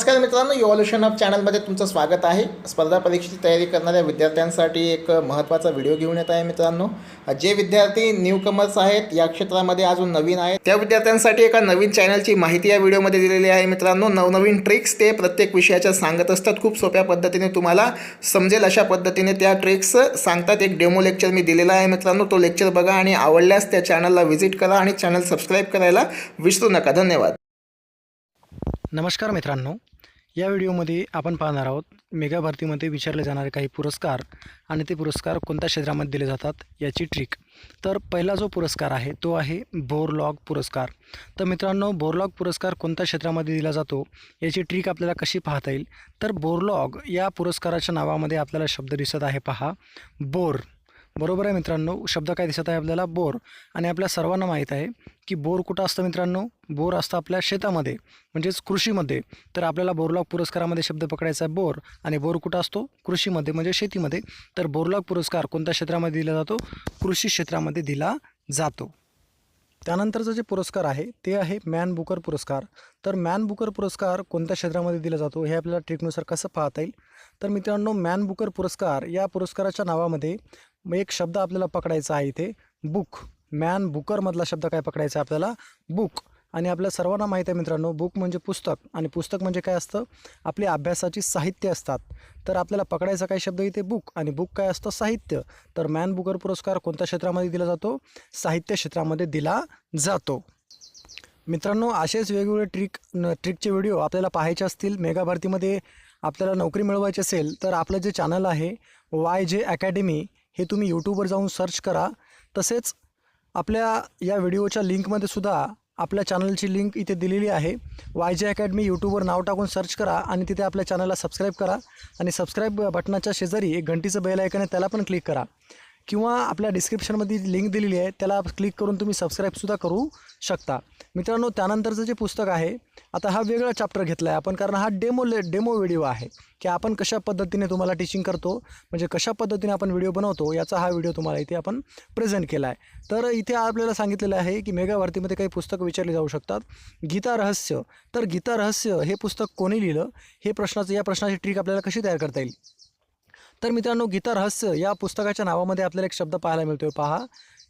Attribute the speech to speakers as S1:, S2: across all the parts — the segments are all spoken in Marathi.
S1: नमस्कार मित्रांनो युवॉल्युशन ऑफ चॅनलमध्ये तुमचं स्वागत आहे. स्पर्धा परीक्षेची तयारी करणाऱ्या विद्यार्थ्यांसाठी एक महत्त्वाचा व्हिडिओ घेऊन येत आहे मित्रांनो. जे विद्यार्थी न्यू कमर्स आहेत या क्षेत्रामध्ये अजून नवीन आहेत त्या विद्यार्थ्यांसाठी एका नवीन चॅनलची माहिती या व्हिडिओमध्ये दिलेली आहे मित्रांनो. नवनवीन ट्रिक्स ते प्रत्येक विषयाच्या सांगत असतात. खूप सोप्या पद्धतीने तुम्हाला समजेल अशा पद्धतीने त्या ट्रिक्स सांगतात. एक डेमो लेक्चर मी दिलेला आहे मित्रांनो. तो लेक्चर बघा आणि आवडल्यास त्या चॅनलला व्हिजिट करा आणि चॅनल सबस्क्राईब करायला विसरू नका. धन्यवाद.
S2: नमस्कार मित्रांनो. या व्हिडिओमध्ये आपण पाहणार आहोत मेगा भरतीमध्ये विचारले जाणारे काही पुरस्कार आणि ते पुरस्कार कोणत्या क्षेत्रामध्ये दिले जातात याची ट्रिक तर पहिला जो पुरस्कार आहे तो आहे बोरलॉग पुरस्कार. तर मित्रांनो बोरलॉग पुरस्कार कोणत्या क्षेत्रामध्ये दिला जातो याची ट्रिक आपल्याला कशी पाहता येईल? तर बोरलॉग या पुरस्काराच्या नावामध्ये आपल्याला शब्द दिसत आहे पहा. बोर. बरोबर आहे मित्रांनो शब्द काय दिसत आहे आपल्याला? बोर. आणि आपल्या सर्वांना माहीत आहे की बोर कुठं असतं मित्रांनो? बोर असतं आपल्या शेतामध्ये म्हणजेच कृषीमध्ये. तर आपल्याला बोरलॉग पुरस्कारामध्ये शब्द पकडायचा आहे बोर. आणि बोर कुठं असतो? कृषीमध्ये म्हणजे शेतीमध्ये. तर बोरलॉग पुरस्कार कोणत्या क्षेत्रामध्ये दिला जातो? कृषी क्षेत्रामध्ये दिला जातो. त्यानंतरचा जे पुरस्कार आहे ते आहे मॅन बुकर पुरस्कार. तर मॅन बुकर पुरस्कार कोणत्या क्षेत्रामध्ये दिला जातो हे आपल्याला ट्रिकनुसार कसं पाहता येईल? तर मित्रांनो मॅन बुकर पुरस्कार या पुरस्काराच्या नावामध्ये मग एक शब्द आपल्याला पकडायचा आहे इथे. बुक. मॅन बुकरमधला शब्द काय पकडायचा आहे आपल्याला? बुक. आणि आपल्या सर्वांना माहीत आहे मित्रांनो बुक म्हणजे पुस्तक. आणि पुस्तक म्हणजे काय असतं? आपली अभ्यासाची साहित्य असतात. तर आपल्याला पकडायचा काय शब्द इथे? बुक. आणि बुक काय असतं? साहित्य. तर मॅन बुकर पुरस्कार कोणत्या क्षेत्रामध्ये दिला जातो? साहित्य क्षेत्रामध्ये दिला जातो. मित्रांनो असेच वेगवेगळे ट्रिक न ट्रिकचे व्हिडिओ आपल्याला पाहायचे असतील मेगा भरतीमध्ये आपल्याला नोकरी मिळवायची असेल तर आपलं जे चॅनल आहे वाय जे अकॅडमी हे तुम्ही यूट्यूबवर जाऊन सर्च करा. तसेच आपल्या या व्हिडिओच्या लिंकमध्ये सुद्धा आपल्या चॅनलची लिंक इथे दिलेली आहे. वाय जे अकॅडमी यूट्यूबवर नाव टाकून सर्च करा आणि तिथे आपल्या चॅनलला सबस्क्राईब करा. आणि सबस्क्राईब बटनाच्या शेजारी एक घंटीचं बेल ऐकन आहे त्याला पण क्लिक करा. किंवा आपल्या डिस्क्रिप्शनमध्ये लिंक दिलेली आहे त्याला क्लिक करून तुम्ही सबस्क्राईबसुद्धा करू शकता. मित्रांनो त्यानंतरचं जे पुस्तक आहे आता हा वेगळा चॅप्टर घेतला आहे आपण कारण हा डेमो ले डेमो व्हिडिओ आहे की आपण कशा पद्धतीने तुम्हाला टीचिंग करतो म्हणजे कशा पद्धतीने आपण व्हिडिओ बनवतो याचा हा व्हिडिओ तुम्हाला इथे आपण प्रेझेंट केला आहे तर इथे आपल्याला सांगितलेलं आहे की मेगावर्तीमध्ये काही पुस्तकं विचारली जाऊ शकतात. गीता रहस्य. तर गीता रहस्य हे पुस्तक कोणी लिहिलं? हे प्रश्नाचं या प्रश्नाची ट्रिक आपल्याला कशी तयार करता येईल? तर मित्रांनो गीता रहस्य या पुस्तकाच्या नावामध्ये आपल्याला एक शब्द पाहायला मिळतोय. पहा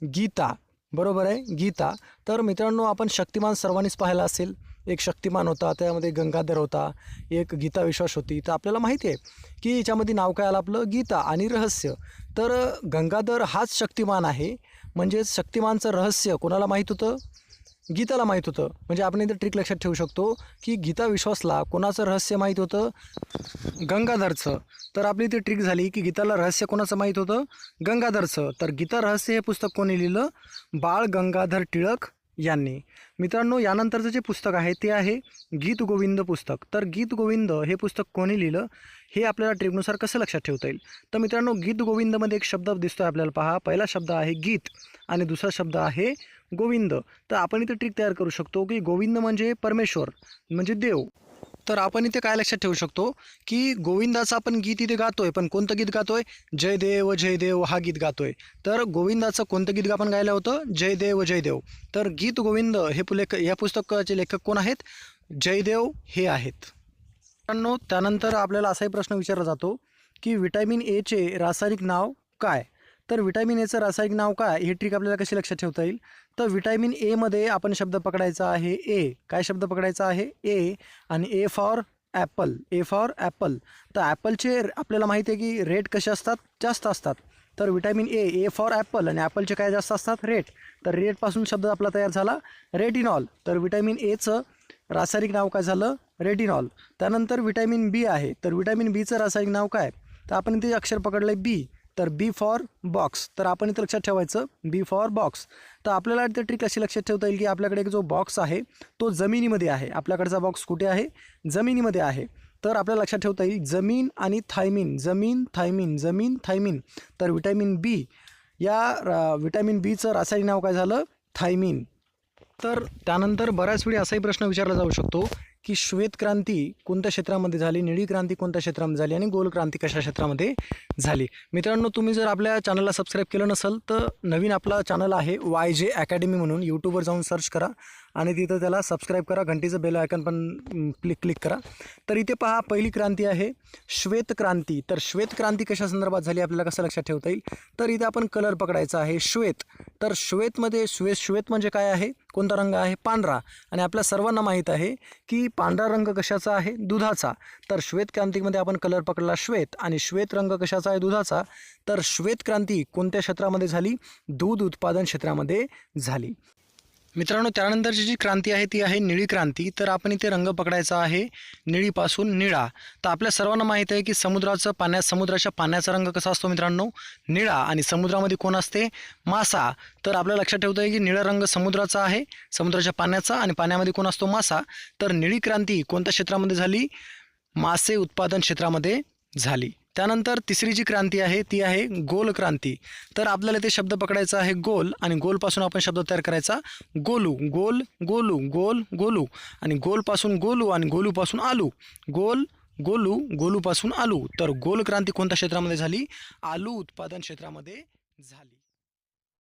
S2: गीता. बरोबर आहे? गीता. तर मित्रांनो आपण शक्तिमान सर्वांनीच पाहिला असेल. एक शक्तिमान होता त्यामध्ये गंगाधर होता एक गीता विश्वास होती. तर आपल्याला माहिती आहे की याच्यामध्ये नाव काय आलं आपलं? गीता आणि रहस्य. तर गंगाधर हाच शक्तिमान आहे. म्हणजेच शक्तिमानचं रहस्य कोणाला माहीत होतं? गीताला माहीत होतं. म्हणजे आपण इथे ट्रिक लक्षात ठेवू शकतो की गीता विश्वासला कोणाचं रहस्य माहीत होतं? गंगाधरचं. तर आपली इथे ट्रिक झाली की गीताला रहस्य कोणाचं माहीत होतं? गंगाधरचं. तर गीता रहस्य हे पुस्तक कोणी लिहिलं? बाळ गंगाधर टिळक यांनी. मित्रांनो यानंतरचं जे पुस्तक आहे ते आहे गीत गोविंद पुस्तक. तर गीत गोविंद हे पुस्तक कोणी लिहिलं? हे आपल्याला ट्रिकनुसार कसं लक्षात ठेवता येईल? तर मित्रांनो गीत गोविंदमध्ये एक शब्द दिसतो आहे आपल्याला. पहा पहिला शब्द आहे गीत आणि दुसरा शब्द आहे गोविंद. तर आपण इथे ट्रिक तयार करू शकतो की गोविंद म्हणजे परमेश्वर म्हणजे देव. तर आपण इथे काय लक्षात ठेवू शकतो? की गोविंदाचं आपण गीत इथे गातोय पण कोणतं गीत गातोय? जय देव जय देव हा गीत गातोय. तर गोविंदाचं कोणतं गीत आपण गायलं होतं? जय देव जय देव. तर गीत गोविंद हे पुलेख या पुस्तकाचे लेखक कोण आहेत? जयदेव हे आहेत. मित्रांनो त्यानंतर आपल्याला असाही प्रश्न विचारला जातो की विटॅमिन एचे रासायनिक नाव काय? तर विटॅमिन एचं रासायनिक नाव काय? हे ट्रिक आपल्याला कशी लक्षात ठेवता येईल? तर विटॅमिन एमध्ये आपण शब्द पकडायचा आहे ए काय शब्द पकडायचा आहे? ए आणि A for apple A for apple तर ॲपलचे आपल्याला माहिती आहे की रेट कसे असतात? जास्त असतात. तर vitamin A A for apple आणि ॲपलचे काय जास्त असतात? रेट तर रेटपासून शब्द आपला तयार झाला रेटिनॉल तर विटॅमिन एचं रासायनिक नाव काय झालं? रेटिनॉल त्यानंतर विटॅमिन बी आहे. तर विटॅमिन बीचं रासायनिक नाव काय? तर आपण इथे अक्षर पकडलं आहे बी तर बी फॉर बॉक्स तर आपण इथं लक्षात ठेवायचं बी फॉर बॉक्स तर आपल्याला ते ट्रिक अशी लक्षात ठेवता येईल की आपल्याकडे एक जो बॉक्स आहे तो जमिनीमध्ये आहे. आपल्याकडचा बॉक्स कुठे आहे? जमिनीमध्ये आहे. तर आपल्याला लक्षात ठेवता येईल जमीन आणि थायमिन जमीन थायमिन जमीन थायमिन तर विटॅमिन बी या रा विटॅमिन बीचं रासायनिक नाव काय झालं? थायमिन तर त्यानंतर बऱ्याच वेळी असाही प्रश्न विचारला जाऊ शकतो. की श्वेत क्रांती कोणत्या क्षेत्रामध्ये झाली निळी क्रांती कोणत्या क्षेत्रामध्ये झाली आणि गोल क्रांती कशा क्षेत्रामध्ये झाली? मित्रांनो तुम्ही जर आपल्या चॅनलला सबस्क्राईब केलं नसेल तर नवीन आपला चॅनल आहे वाय जे अकॅडमी म्हणून. यूट्यूबवर जाऊन सर्च करा. आणि तिथं त्याला सबस्क्राईब करा. घंटीचं बेल आयकन पण क्लिक क्लिक करा. तर इथे पहा पहिली क्रांती आहे. श्वेत क्रांती. तर श्वेत क्रांती कशा संदर्भात झाली आपल्याला कसं लक्षात ठेवता येईल? तर इथे आपण कलर पकडायचा आहे. श्वेत. तर श्वेतमध्ये श्वेत श्वेत म्हणजे काय आहे? कोणता रंग आहे? पांढरा. आणि आपल्या सर्वांना माहीत आहे की पांढरा रंग कशाचा आहे? दुधाचा. तर श्वेत क्रांतीमध्ये आपण कलर पकडला श्वेत. आणि श्वेत रंग कशाचा आहे? दुधाचा. तर श्वेत क्रांती कोणत्या क्षेत्रामध्ये झाली? दूध उत्पादन क्षेत्रामध्ये झाली. मित्रांनो त्यानंतरची जी क्रांती आहे ती आहे निळी क्रांती. तर आपण इथे रंग पकडायचा आहे निळीपासून निळा. तर आपल्या सर्वांना माहीत आहे की समुद्राचं पाण्यात समुद्राच्या पाण्याचा रंग कसा असतो मित्रांनो? निळा. आणि समुद्रामध्ये कोण असते? मासा. तर आपल्या लक्षात ठेवतं आहे की निळा रंग समुद्राचा आहे समुद्राच्या पाण्याचा आणि पाण्यामध्ये कोण असतो? मासा. तर निळी क्रांती कोणत्या क्षेत्रामध्ये झाली? मासे उत्पादन क्षेत्रामध्ये झाली. त्यानंतर तिसरी जी क्रांती आहे ती आहे गोल क्रांती. तर आपल्याला ते शब्द पकडायचा आहे गोल आणि गोलपासून आपण शब्द तयार करायचा गोलू. गोल गोलू गोल गोलू. आणि गोलपासून गोलू आणि गोलूपासून आलू. गोल गोलू गोलूपासून आलू. तर गोल क्रांती कोणत्या क्षेत्रामध्ये झाली? आलू उत्पादन क्षेत्रामध्ये झाली.